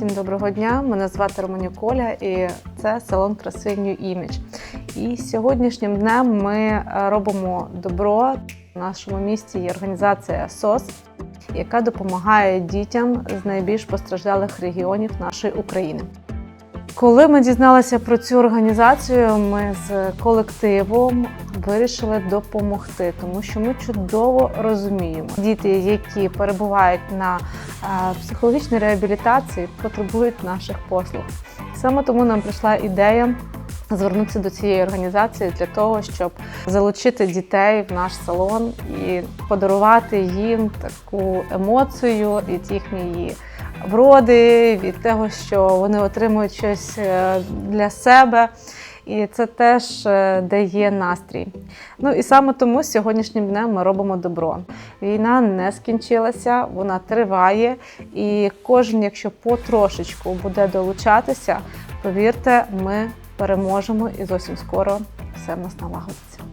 Доброго дня, мене звати Романюк Оля і це салон краси New Image. І сьогоднішнім днем ми е, робимо добро. В нашому місті є організація СОС, яка допомагає дітям з найбільш постраждалих регіонів нашої України. Коли ми дізналися про цю організацію, ми з колективом вирішили допомогти, тому що ми чудово розуміємо, діти, які перебувають на е, психологічній реабілітації, потребують наших послуг. Саме тому нам прийшла ідея звернутися до цієї організації для того, щоб залучити дітей в наш салон і подарувати їм таку емоцію від їхньої вроди, від того, що вони отримують щось е, для себе. І це теж е, дає настрій. Ну і саме тому сьогоднішнім днем ми робимо добро. Війна не скінчилася, вона триває, і кожен, якщо потрошечку буде долучатися, повірте, ми переможемо і зовсім скоро все в нас налагодиться.